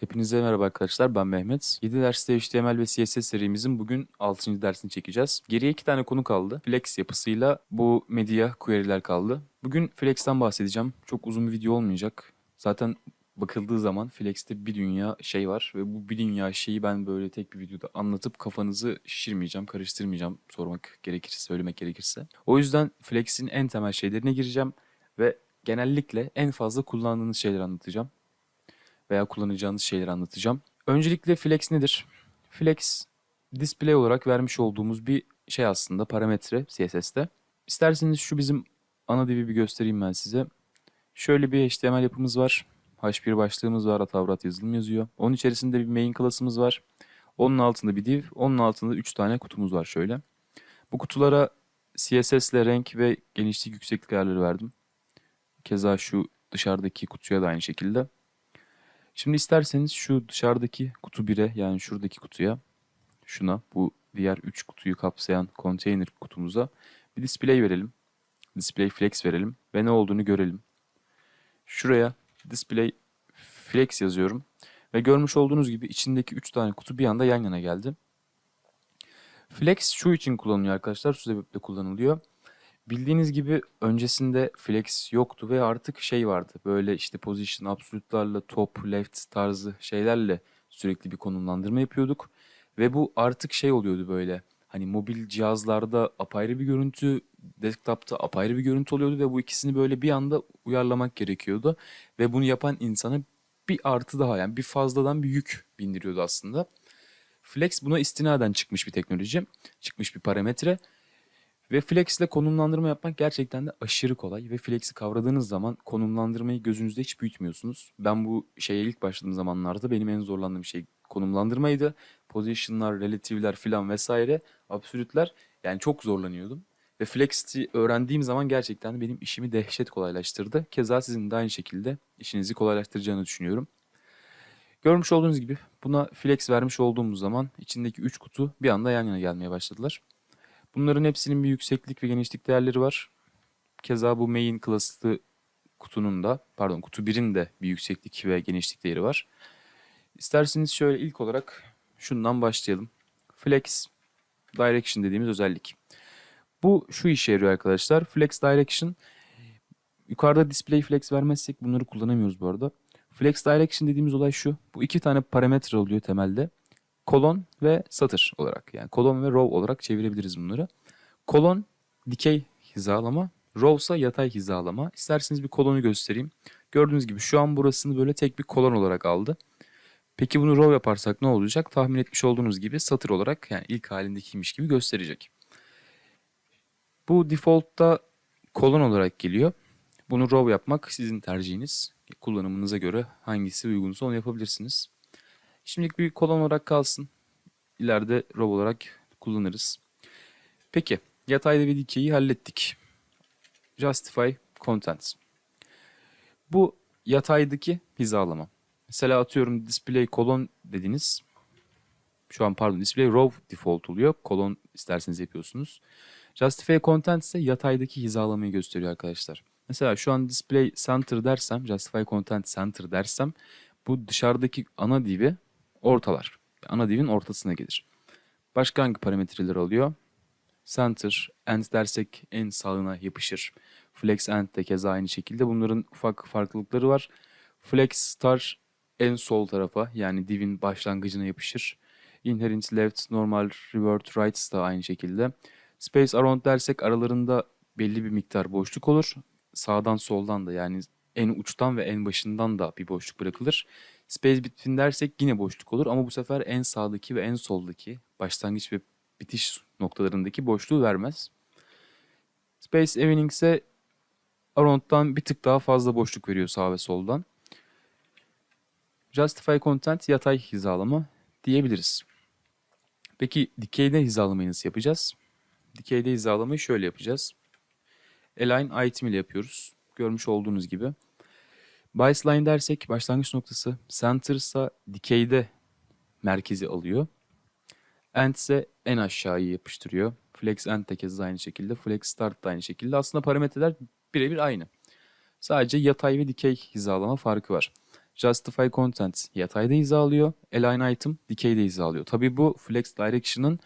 Hepinize merhaba arkadaşlar ben Mehmet. 7 derste HTML ve CSS serimizin bugün 6. dersini çekeceğiz. Geriye 2 tane konu kaldı. Flex yapısıyla bu medya query'ler kaldı. Bugün Flex'ten bahsedeceğim. Çok uzun bir video olmayacak. Zaten bakıldığı zaman Flex'te bir dünya şey var ve bu bir dünya şeyi ben böyle tek bir videoda anlatıp kafanızı şişirmeyeceğim, karıştırmayacağım sormak gerekirse, söylemek gerekirse. O yüzden Flex'in en temel şeylerine gireceğim ve genellikle en fazla kullandığınız şeyleri anlatacağım veya kullanacağınız şeyleri anlatacağım. Öncelikle Flex nedir? Flex display olarak vermiş olduğumuz bir şey aslında parametre CSS'te. İsterseniz şu bizim ana divi bir göstereyim ben size. Şöyle bir HTML yapımız var. H1 başlığımız var. Atavrat yazılım yazıyor. Onun içerisinde bir main class'ımız var. Onun altında bir div. Onun altında 3 tane kutumuz var şöyle. Bu kutulara CSS ile renk ve genişlik yükseklik ayarları verdim. Keza şu dışarıdaki kutuya da aynı şekilde. Şimdi isterseniz şu dışarıdaki kutu 1'e yani şuradaki kutuya şuna bu diğer 3 kutuyu kapsayan container kutumuza bir display verelim. Display flex verelim ve ne olduğunu görelim. Şuraya display flex yazıyorum ve görmüş olduğunuz gibi içindeki 3 tane kutu bir anda yan yana geldi. Flex şu için kullanılıyor arkadaşlar. Şu sebeple kullanılıyor. Bildiğiniz gibi öncesinde flex yoktu ve artık şey vardı. Böyle işte position absolute'larla top, left tarzı şeylerle sürekli bir konumlandırma yapıyorduk. Ve bu artık şey oluyordu böyle. Hani mobil cihazlarda apayrı bir görüntü, desktop'ta apayrı bir görüntü oluyordu ve bu ikisini böyle bir anda uyarlamak gerekiyordu. Ve bunu yapan insana bir artı daha yani bir fazladan bir yük bindiriyordu aslında. Flex buna istinaden çıkmış bir teknoloji, çıkmış bir parametre. Ve Flex ile konumlandırma yapmak gerçekten de aşırı kolay. Ve Flex'i kavradığınız zaman konumlandırmayı gözünüzde hiç büyütmüyorsunuz. Ben bu şeye ilk başladığım zamanlarda benim en zorlandığım şey konumlandırmaydı. Position'lar, relative'ler filan vesaire, absolütler yani çok zorlanıyordum. Ve Flex'i öğrendiğim zaman gerçekten de benim işimi dehşet kolaylaştırdı. Keza sizin de aynı şekilde işinizi kolaylaştıracağını düşünüyorum. Görmüş olduğunuz gibi buna Flex vermiş olduğumuz zaman içindeki 3 kutu bir anda yan yana gelmeye başladılar. Bunların hepsinin bir yükseklik ve genişlik değerleri var. Keza bu main class'lı kutunun da, pardon kutu 1'in de bir yükseklik ve genişlik değeri var. İsterseniz şöyle ilk olarak şundan başlayalım. Flex Direction dediğimiz özellik. Bu şu işe yarıyor arkadaşlar. Flex Direction yukarıda display flex vermezsek bunları kullanamıyoruz bu arada. Flex Direction dediğimiz olay şu. Bu iki tane parametre oluyor temelde kolon ve satır olarak yani kolon ve row olarak çevirebiliriz bunları. Kolon dikey hizalama, row ise yatay hizalama. İsterseniz bir kolonu göstereyim. Gördüğünüz gibi şu an burasını böyle tek bir kolon olarak aldı. Peki bunu row yaparsak ne olacak? Tahmin etmiş olduğunuz gibi satır olarak yani ilk halindekiymiş gibi gösterecek. Bu default'ta kolon olarak geliyor. Bunu row yapmak sizin tercihiniz. Kullanımınıza göre hangisi uygunsa onu yapabilirsiniz. Şimdilik bir kolon olarak kalsın. İleride row olarak kullanırız. Peki yatayda bir dikeyi hallettik. Justify content. Bu yataydaki hizalama. Mesela atıyorum display kolon dediniz. Şu an pardon display row default oluyor. Kolon isterseniz yapıyorsunuz. Justify content ise yataydaki hizalamayı gösteriyor arkadaşlar. Mesela şu an display center dersem, justify content center dersem bu dışarıdaki ana divi ortalar. Ana divin ortasına gelir. Başka hangi parametreler alıyor? Center, end dersek en sağına yapışır. Flex end de keza aynı şekilde. Bunların ufak farklılıkları var. Flex star en sol tarafa yani divin başlangıcına yapışır. Inherent left, normal, revert, right da aynı şekilde. Space around dersek aralarında belli bir miktar boşluk olur. Sağdan soldan da yani en uçtan ve en başından da bir boşluk bırakılır. Space between dersek yine boşluk olur ama bu sefer en sağdaki ve en soldaki başlangıç ve bitiş noktalarındaki boşluğu vermez. Space evening ise around'dan bir tık daha fazla boşluk veriyor sağ ve soldan. Justify content yatay hizalama diyebiliriz. Peki dikeyde hizalamayı nasıl yapacağız? Dikeyde hizalamayı şöyle yapacağız. Align item ile yapıyoruz. Görmüş olduğunuz gibi. Baseline dersek başlangıç noktası center ise dikeyde merkezi alıyor. End ise en aşağıyı yapıştırıyor. Flex end de kez aynı şekilde. Flex start da aynı şekilde. Aslında parametreler birebir aynı. Sadece yatay ve dikey hizalama farkı var. Justify Content yatayda hizalıyor. Align Item dikeyde hizalıyor. Tabii bu Flex Direction'ın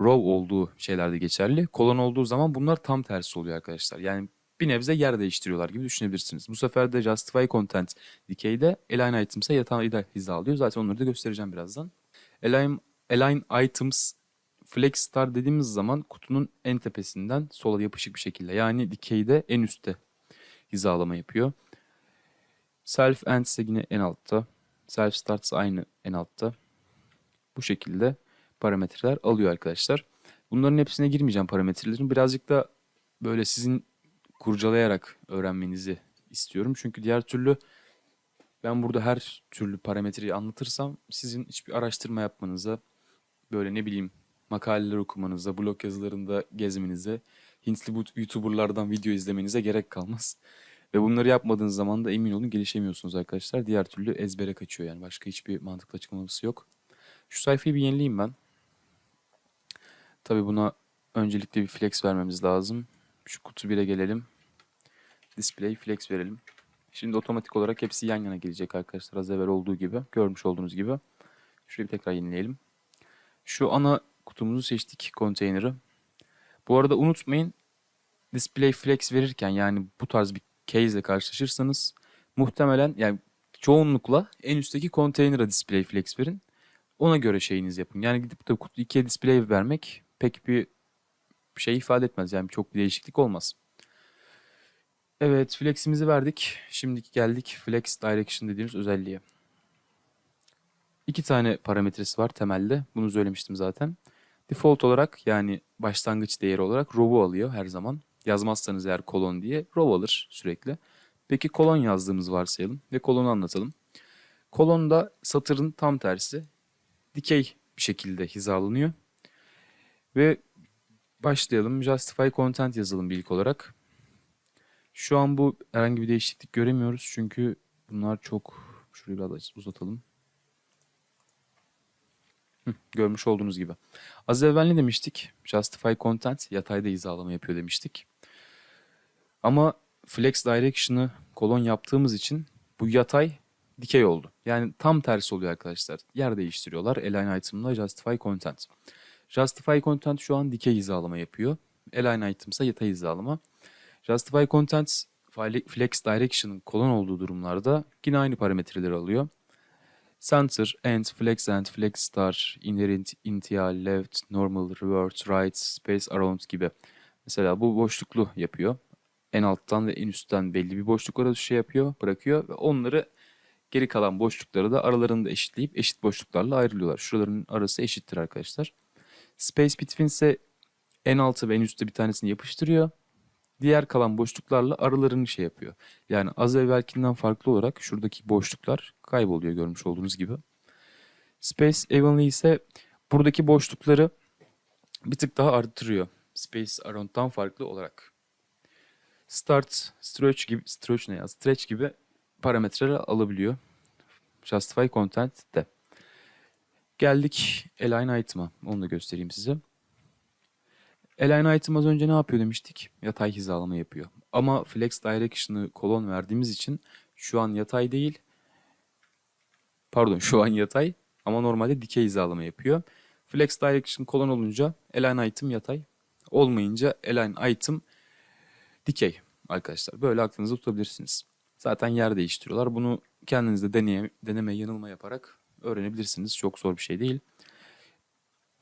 row olduğu şeylerde geçerli. Kolon olduğu zaman bunlar tam tersi oluyor arkadaşlar. Yani bir nebze yer değiştiriyorlar gibi düşünebilirsiniz. Bu sefer de Justify Content dikeyde, Align Item ise yatayda hizalıyor. Zaten onları da göstereceğim birazdan. Align, Align Items Flex Star dediğimiz zaman kutunun en tepesinden sola yapışık bir şekilde yani dikeyde en üstte hizalama yapıyor. Self End ise yine en altta. Self Start ise aynı en altta. Bu şekilde parametreler alıyor arkadaşlar. Bunların hepsine girmeyeceğim parametrelerin. Birazcık da böyle sizin kurcalayarak öğrenmenizi istiyorum. Çünkü diğer türlü ben burada her türlü parametreyi anlatırsam sizin hiçbir araştırma yapmanıza, böyle ne bileyim makaleler okumanıza, blog yazılarında gezmenize, Hintli YouTuber'lardan video izlemenize gerek kalmaz. Ve bunları yapmadığınız zaman da emin olun gelişemiyorsunuz arkadaşlar. Diğer türlü ezbere kaçıyor yani. Başka hiçbir mantıklı açıklaması yok. Şu sayfayı bir yenileyim ben. Tabi buna öncelikle bir flex vermemiz lazım. Şu kutu 1'e gelelim. Display flex verelim. Şimdi otomatik olarak hepsi yan yana gelecek arkadaşlar. Az evvel olduğu gibi. Görmüş olduğunuz gibi. Şurayı tekrar yenileyelim. Şu ana kutumuzu seçtik. Konteynerı. Bu arada unutmayın. Display flex verirken yani bu tarz bir case ile karşılaşırsanız muhtemelen yani çoğunlukla en üstteki konteynere display flex verin. Ona göre şeyiniz yapın. Yani gidip de kutu ikiye display vermek pek bir şey ifade etmez. Yani çok bir değişiklik olmaz. Evet flex'imizi verdik. Şimdi geldik flex direction dediğimiz özelliğe. İki tane parametresi var temelde. Bunu söylemiştim zaten. Default olarak yani başlangıç değeri olarak row'u alıyor her zaman. Yazmazsanız eğer kolon diye row alır sürekli. Peki kolon yazdığımız varsayalım ve kolonu anlatalım. Kolonda satırın tam tersi dikey bir şekilde hizalanıyor. Ve başlayalım. Justify content yazalım bir ilk olarak. Şu an bu herhangi bir değişiklik göremiyoruz çünkü bunlar çok şurayı biraz uzatalım. Görmüş olduğunuz gibi. Az evvel ne demiştik? Justify content yatayda hizalama yapıyor demiştik. Ama flex direction'ı kolon yaptığımız için bu yatay dikey oldu. Yani tam tersi oluyor arkadaşlar. Yer değiştiriyorlar. Align item'la justify content. Justify content şu an dikey hizalama yapıyor. Align item ise yatay hizalama. Justify content flex direction'ın kolon olduğu durumlarda yine aynı parametreleri alıyor. Center, end, flex end, flex star, inherent, initial, left, normal, reverse, right, space around gibi. Mesela bu boşluklu yapıyor. En alttan ve en üstten belli bir boşluklara şey yapıyor, bırakıyor ve onları geri kalan boşlukları da aralarında eşitleyip eşit boşluklarla ayrılıyorlar. Şuraların arası eşittir arkadaşlar. Space between ise en altı ve en üstte bir tanesini yapıştırıyor. Diğer kalan boşluklarla aralarını şey yapıyor. Yani az evvelkinden farklı olarak şuradaki boşluklar kayboluyor görmüş olduğunuz gibi. Space Evenly ise buradaki boşlukları bir tık daha arttırıyor. Space Around'dan farklı olarak. Start, Stretch gibi, Stretch ne ya? Stretch gibi parametreleri alabiliyor. Justify Content de. Geldik Align Item'a. Onu da göstereyim size. Align item az önce ne yapıyor demiştik? Yatay hizalama yapıyor. Ama flex direction'ı kolon verdiğimiz için şu an yatay değil. Pardon şu an yatay ama normalde dikey hizalama yapıyor. Flex direction kolon olunca align item yatay. Olmayınca align item dikey arkadaşlar. Böyle aklınızda tutabilirsiniz. Zaten yer değiştiriyorlar. Bunu kendiniz de deneye, deneme yanılma yaparak öğrenebilirsiniz. Çok zor bir şey değil.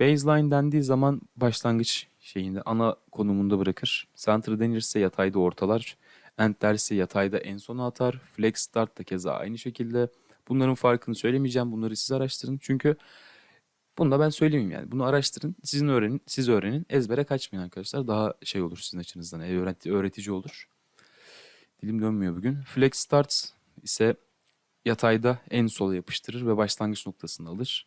Baseline dendiği zaman başlangıç şeyinde ana konumunda bırakır. Center denirse yatayda ortalar. End derse yatayda en sona atar. Flex start da keza aynı şekilde. Bunların farkını söylemeyeceğim. Bunları siz araştırın. Çünkü bunu da ben söylemeyeyim yani. Bunu araştırın. Sizin öğrenin. Siz öğrenin. Ezbere kaçmayın arkadaşlar. Daha şey olur sizin açınızdan. Öğretici olur. Dilim dönmüyor bugün. Flex start ise yatayda en sola yapıştırır ve başlangıç noktasını alır.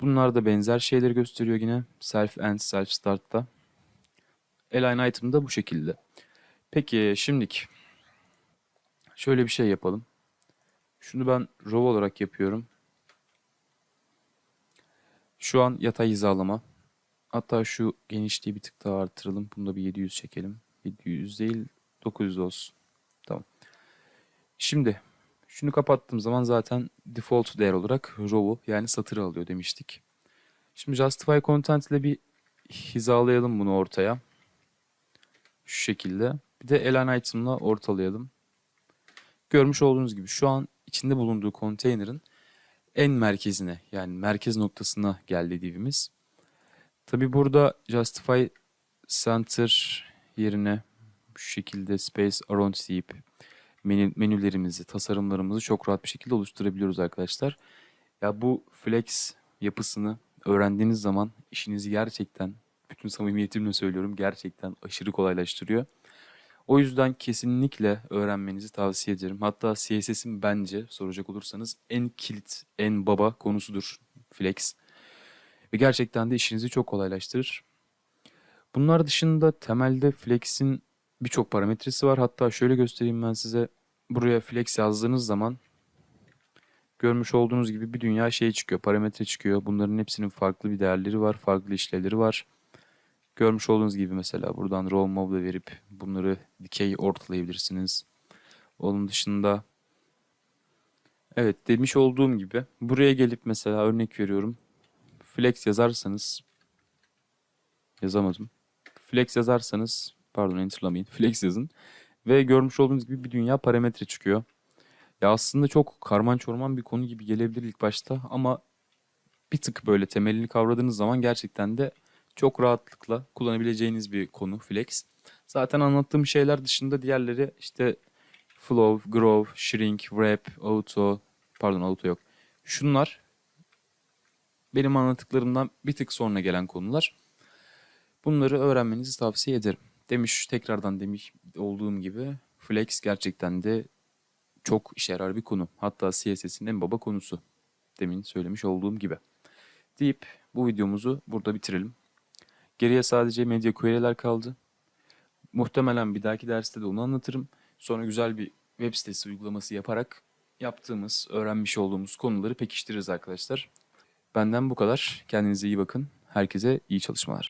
Bunlar da benzer şeyleri gösteriyor yine. Self end, self start'ta. Align item da bu şekilde. Peki şimdilik şöyle bir şey yapalım. Şunu ben row olarak yapıyorum. Şu an yatay hizalama. Hatta şu genişliği bir tık daha artıralım. Bunu da bir 700 çekelim. 700 değil 900 olsun. Tamam. Şimdi Şunu kapattığım zaman zaten default değer olarak row'u yani satırı alıyor demiştik. Şimdi justify content ile bir hizalayalım bunu ortaya. Şu şekilde. Bir de align item'la ortalayalım. Görmüş olduğunuz gibi şu an içinde bulunduğu konteynerin en merkezine yani merkez noktasına geldi divimiz. Tabi burada justify center yerine şu şekilde space around deyip menü, menülerimizi, tasarımlarımızı çok rahat bir şekilde oluşturabiliyoruz arkadaşlar. Ya bu flex yapısını öğrendiğiniz zaman işinizi gerçekten bütün samimiyetimle söylüyorum gerçekten aşırı kolaylaştırıyor. O yüzden kesinlikle öğrenmenizi tavsiye ederim. Hatta CSS'in bence soracak olursanız en kilit, en baba konusudur Flex. Ve gerçekten de işinizi çok kolaylaştırır. Bunlar dışında temelde Flex'in birçok parametresi var. Hatta şöyle göstereyim ben size. Buraya Flex yazdığınız zaman görmüş olduğunuz gibi bir dünya şey çıkıyor, parametre çıkıyor. Bunların hepsinin farklı bir değerleri var, farklı işlevleri var. Görmüş olduğunuz gibi mesela buradan row mobile verip bunları dikey ortalayabilirsiniz. Onun dışında evet demiş olduğum gibi buraya gelip mesela örnek veriyorum. Flex yazarsanız yazamadım. Flex yazarsanız pardon enterlamayın. Flex yazın. Ve görmüş olduğunuz gibi bir dünya parametre çıkıyor. Ya aslında çok karman çorman bir konu gibi gelebilir ilk başta ama bir tık böyle temelini kavradığınız zaman gerçekten de çok rahatlıkla kullanabileceğiniz bir konu Flex. Zaten anlattığım şeyler dışında diğerleri işte flow, grow, shrink, wrap, auto, pardon auto yok. Şunlar benim anlattıklarımdan bir tık sonra gelen konular. Bunları öğrenmenizi tavsiye ederim. Demiş tekrardan demiş olduğum gibi Flex gerçekten de çok işe yarar bir konu. Hatta CSS'in en baba konusu. Demin söylemiş olduğum gibi. Deyip bu videomuzu burada bitirelim. Geriye sadece medya query'ler kaldı. Muhtemelen bir dahaki derste de onu anlatırım. Sonra güzel bir web sitesi uygulaması yaparak yaptığımız, öğrenmiş olduğumuz konuları pekiştiririz arkadaşlar. Benden bu kadar. Kendinize iyi bakın. Herkese iyi çalışmalar.